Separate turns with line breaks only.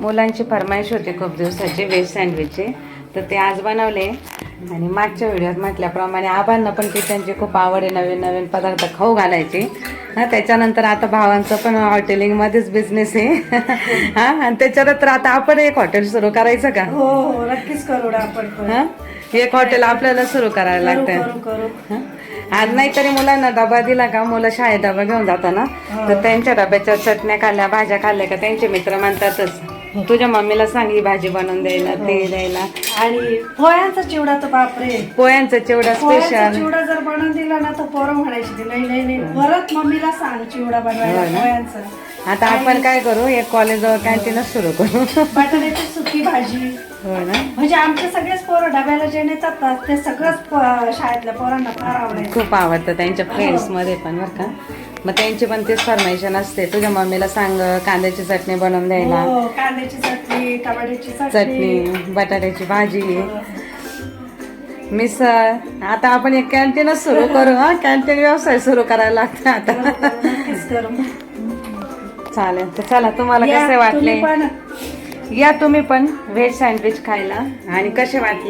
मुलांची फरमाईश होती खूप दिवसाची व्हेज सँडविचचे तर ते आज बनवले. आणि मागच्या व्हिडिओत म्हटल्याप्रमाणे आबांना पण किचनची खूप आवड आहे नवीन नवीन पदार्थ खाऊ घालायचे. हा त्याच्यानंतर आता भावांचं पण हॉटेलिंगमध्येच बिझनेस आहे. हा आणि त्याच्यानंतर आता आपण एक हॉटेल सुरू करायचं का?
हो हो नक्कीच करू आपण पण.
हा? एक हॉटेल आपल्याला सुरू करायला
करू
लागतं हं? आज नाहीतरी मुलांना डबा दिला का? मुलं शाळेत डबा घेऊन जाताना. तर त्यांच्या डब्याच्या चटण्या खाल्ल्या भाज्या खाल्ल्या का? त्यांचे मित्र म्हणतातच. तुझ्या मम्मीला सांग ही भाजी बनवून द्यायला ते द्यायला
आणि पोह्यांचा चिवडा तर बापरे.
पोह्यांचं चिवडा
पोह्यांचा
स्पेशल
चिवडा जर बनवून दिला ना तर पोरं म्हणायची ती, नाही नाही नाही परत मम्मीला सांग चिवडा बनवायला
हो ना?
पोह्यांचा.
आता आपण काय करू? एक कॉलेजवर कॅन्टीनच सुरू करू.
बटाट्याची सुकी भाजी.
हो ना?
म्हणजे आमचे सगळेच पोरं डब्याला जे नेतात ना ते सगळंच प- शाळेतल्या पोरांना फार आवडायचं.
खूप आवडतं त्यांच्या फ्रेंड्समध्ये पण बरं का? मग त्यांची पण तेच फरमाईशन असते. तुझ्या मम्मीला सांग कांद्याची चटणी बनवून द्यायला.
हो कांद्याची चटणी टमाट्याची चटणी.
बटाट्याची भाजी. मिसळ. आता आपण एक कॅन्टीनच सुरू करू हा? कॅन्टीन व्यवसाय सुरू करायला लागतं आता.
नक्कीच करू.
चालेल. तर चला तुम्हाला
या,
कसे वाटले?
पण.
या तुम्ही पण व्हेज सँडविच खायला. आणि कसे वाटले?